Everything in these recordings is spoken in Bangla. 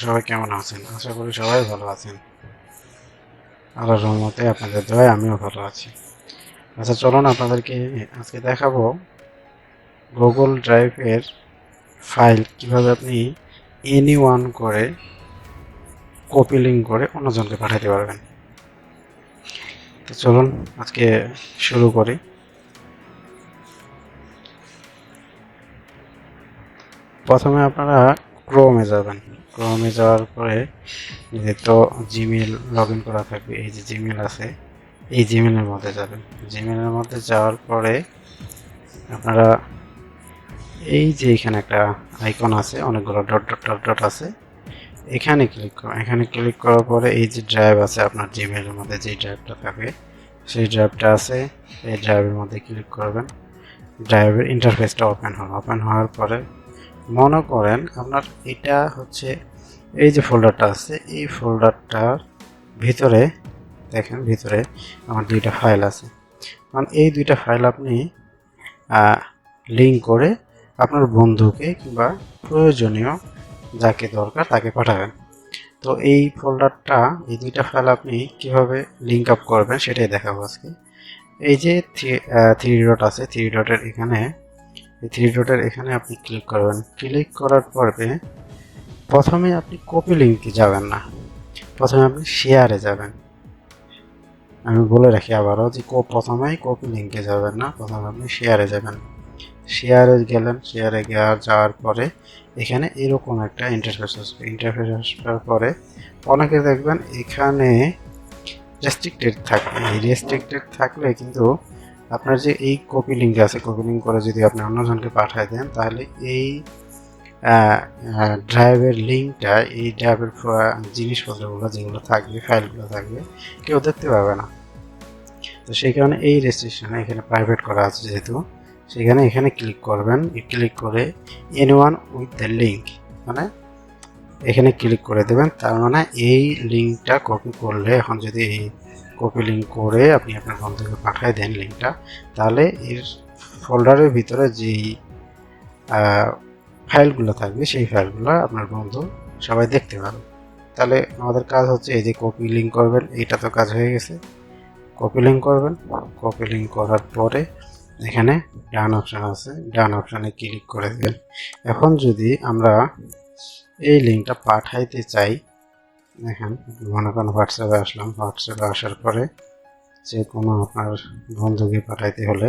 সবাই কেমন আছেন? আশা করি সবাই ভালো আছেন। আল্লাহর রহমতে আপনাদের দয়ায় আমিও ভালো আছি। আচ্ছা চলুন আপনাদেরকে আজকে দেখাবো গুগল ড্রাইভের ফাইল কীভাবে আপনি এনি ওয়ান করে কপি লিঙ্ক করে অন্যজনকে পাঠাতে পারবেন। তো চলুন আজকে শুরু করি। প্রথমে আপনারা ক্রোমে যাবেন। ক্রোমে যাওয়ার পরে তো জিমেল লগ ইন করা থাকবে, এই যে জিমেল আছে, এই জিমেলের মধ্যে যাবেন। জিমেলের মধ্যে যাওয়ার পরে আপনারা এই যে এখানে একটা আইকন আছে, অনেকগুলো ডট ডট ডট ডট আছে। এখানে ক্লিক করুন এখানে ক্লিক করার পরে এই যে ড্রাইভ আছে আপনার জিমেলের মধ্যে যে ড্রাইভটা থাকে, সেই ড্রাইভটা আছে, এই ড্রাইভের মধ্যে ক্লিক করবেন। ড্রাইভের ইন্টারফেসটা ওপেন হবে ওপেন হওয়ার পরে মনে করেন আপনার এটা হচ্ছে এই যে ফোল্ডারটা আছে, এই ফোল্ডারটার ভিতরে দেখেন, ভিতরে আমার দুইটা ফাইল আছে। কারণ এই দুইটা ফাইল আপনি লিঙ্ক করে আপনার বন্ধুকে কিংবা প্রয়োজনীয় যাকে দরকার তাকে পাঠাবেন। তো এই ফোল্ডারটা এই দুইটা ফাইল আপনি কীভাবে লিঙ্ক আপ করবেন সেটাই দেখাবো আজকে। এই যে থ্রি ডট আছে থ্রি ডটের এখানে এই থ্রি ডটের এখানে আপনি ক্লিক করবেন। ক্লিক করার পরে প্রথমে আপনি কপি লিঙ্কে যাবেন না। প্রথমে আপনি শেয়ারে যাবেন। আমি বলে রাখি আবারও যে প্রথমেই কপি লিঙ্কে যাবেন না, প্রথমে আপনি শেয়ারে যাবেন। শেয়ারে গেলেন শেয়ারে যাওয়ার যাওয়ার পরে এখানে এরকম একটা ইন্টারফেস আসবে। ইন্টারফেস আসার পরে অনেকে দেখবেন এখানে রেস্ট্রিক্টেড থাকবে রেস্ট্রিক্টেড থাকলে কিন্তু আপনার যে এই কপি লিঙ্ক আছে, কপি লিঙ্ক করে যদি আপনি অন্যজনকে পাঠায় দেন, তাহলে এই ড্রাইভের লিঙ্কটা এই ড্রাইভের জিনিসপত্রগুলো যেগুলো থাকবে ফাইলগুলো থাকবে, কেউ দেখতে পাবে না। তো সেই কারণে এই রেজিস্ট্রেশনে এখানে প্রাইভেট করা আছে যেহেতু, সেখানে এখানে ক্লিক করবেন। ক্লিক করে anyone with the link মানে এখানে ক্লিক করে দেবেন, তার মানে এই লিঙ্কটা কপি করলে, এখন যদি এই কপি লিঙ্ক করে আপনি আপনার বন্ধুকে পাঠিয়ে দেন লিঙ্কটা তাহলে এর ফোল্ডারের ভিতরে যেই ফাইলগুলো থাকবে, সেই ফাইলগুলো আপনার বন্ধু সবাই দেখতে পারবে। তাহলে আমাদের কাজ হচ্ছে এই যে কপি লিঙ্ক করবেন, এইটা তো কাজ হয়ে গেছে। কপি লিঙ্ক করবেন কপি লিঙ্ক করার পরে এখানে ডান অপশান আছে ডান অপশানে ক্লিক করে দেবেন। এখন যদি আমরা এই লিঙ্কটা পাঠাইতে চাই। দেখেন, মনে করেন হোয়াটসঅ্যাপে আসলাম। হোয়াটসঅ্যাপে আসার পরে যে কোনো আপনার বন্ধুকে পাঠাইতে হলে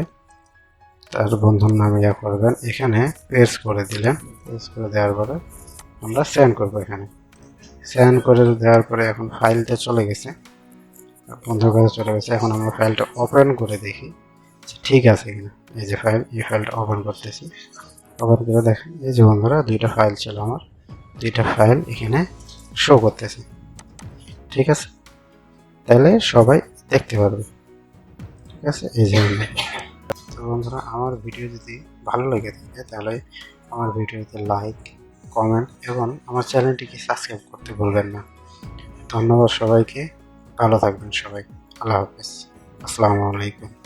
তার বন্ধুর নামে ইয়া করবেন। এখানে পেস্ট করে দিলেন। পেস্ট করে দেওয়ার পরে আমরা সেন্ড করব এখানে। সেন্ড করে দেওয়ার পরে এখন ফাইলটা চলে গেছে। বন্ধুর কাছে চলে গেছে। এখন আমরা ফাইলটা ওপেন করে দেখি ঠিক আছে কিনা। এই যে ফাইল এই ফাইলটা ওপেন করতেছি। ওপেন করে দেখেন, এই যে বন্ধুরা, দুইটা ফাইল ছিল আমার। দুইটা ফাইল এখানে শো করতেছে। ঠিক আছে? তাহলে সবাই দেখতে পারবে। ঠিক আছে? এই জন্য তো বন্ধুরা, আমার ভিডিও যদি ভালো লেগে থাকে, তাহলে আমার ভিডিওতে লাইক কমেন্ট এবং আমার চ্যানেলটিকে সাবস্ক্রাইব করতে ভুলবেন না। ধন্যবাদ সবাইকে। ভালো থাকবেন সবাই। আল্লাহ হাফেজ। আসসালামু আলাইকুম।